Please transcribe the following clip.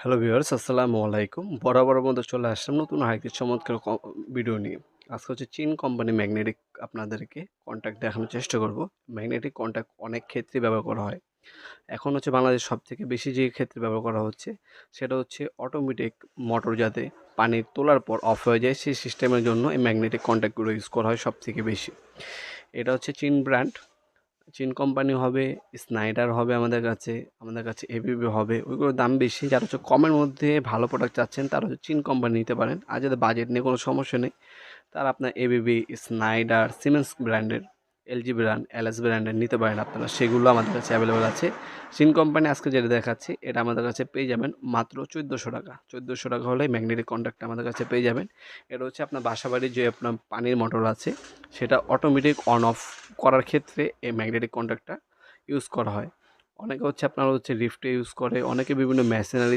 Hello viewers, আসসালামু আলাইকুম। বরাবর মতো চলে আসলাম নতুন আরেকটি চমৎকার ভিডিও নিয়ে। আজকে হচ্ছে চীন কোম্পানি ম্যাগনেটিক আপনাদেরকে কন্ট্যাক্ট দেখানোর চেষ্টা করব। ম্যাগনেটিক কন্ট্যাক্ট অনেক ক্ষেত্রে ব্যবহার করা হয়। এখন হচ্ছে বাংলাদেশ সব থেকে বেশি যে ক্ষেত্রে ব্যবহার করা হচ্ছে, সেটা হচ্ছে অটোমেটিক মোটর যাতে পানি তোলার পর অফ হয়ে যায়, সেই সিস্টেমের জন্য এই ম্যাগনেটিক কন্ট্যাক্টগুলো ইউজ করা হয় সব থেকে বেশি। এটা হচ্ছে চীন ব্র্যান্ড চীন কোম্পানি হবে, স্নাইডার হবে আমাদের কাছে আমাদের কাছে এবিবি হবে। ওইগুলোর দাম বেশি, যারা হচ্ছে কমের মধ্যে ভালো প্রোডাক্ট চাচ্ছেন, তারা হচ্ছে চিন কোম্পানি নিতে পারেন। আর যাদের বাজেট নিয়ে কোনো সমস্যা নেই, তারা আপনার এবিবি স্নাইডার সিমেন্স ব্র্যান্ডের এলজি ব্র্যান্ড এলএস ব্র্যান্ডের নিতে পারেন আপনারা। সেগুলো আমাদের কাছে অ্যাভেলেবেল আছে। চীন কোম্পানি আজকে যেটা দেখাচ্ছি, এটা আমাদের কাছে পেয়ে যাবেন মাত্র চোদ্দোশো টাকা। চোদ্দোশো টাকা হলে ম্যাগনেটিক কন্ট্যাক্ট আমাদের কাছে পেয়ে যাবেন। এটা হচ্ছে আপনার বাসাবাড়ির যে আপনার পানির মোটর আছে, সেটা অটোমেটিক অন অফ করার ক্ষেত্রে এই ম্যাগনেটিক কন্ট্যাক্টটা ইউজ করা হয়। অনেকে হচ্ছে আপনারা হচ্ছে লিফটে ইউজ করে, অনেকে বিভিন্ন মেশিনারি